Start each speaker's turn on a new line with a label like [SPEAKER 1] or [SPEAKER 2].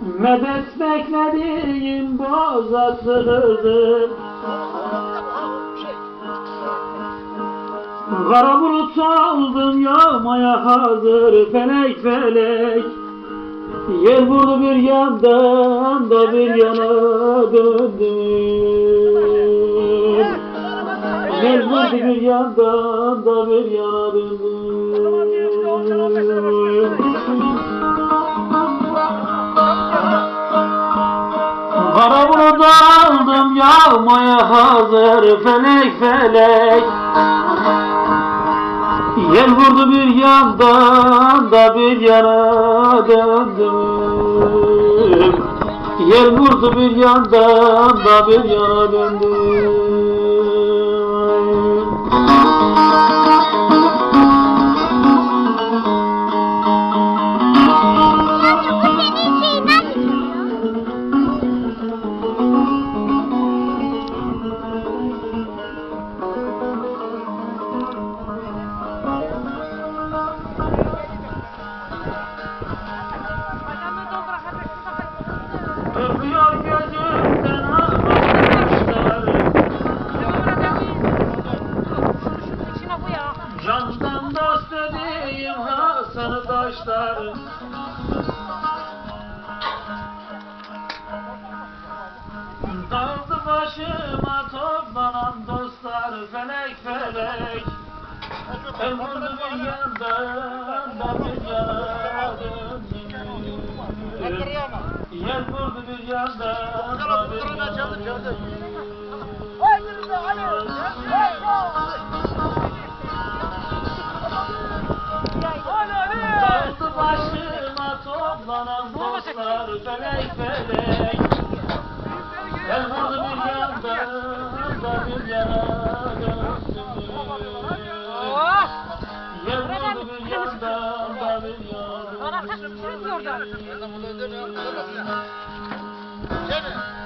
[SPEAKER 1] Medet beklediğim boza sığdı Kara bulut aldım yağmaya hazır felek felek. Yel vurdu bir yandan da bir yana döndüm. Yel vurdu bir yandan da bir yana döndüm yağmaya hazır felek felek. Yel vurdu bir yandan da bir yana döndüm. Yel vurdu bir yandan da bir yana döndüm taşlar Dağıldı başıma toplanan dostlar felek felek El vurdu bir döndüm Yer vurdu bir yandan da bir yana döndüm Dağıldı başıma toplanan dostlar felek felek El vurdu bir yandan da bir yana döndüm yana döndüm
[SPEAKER 2] Gene.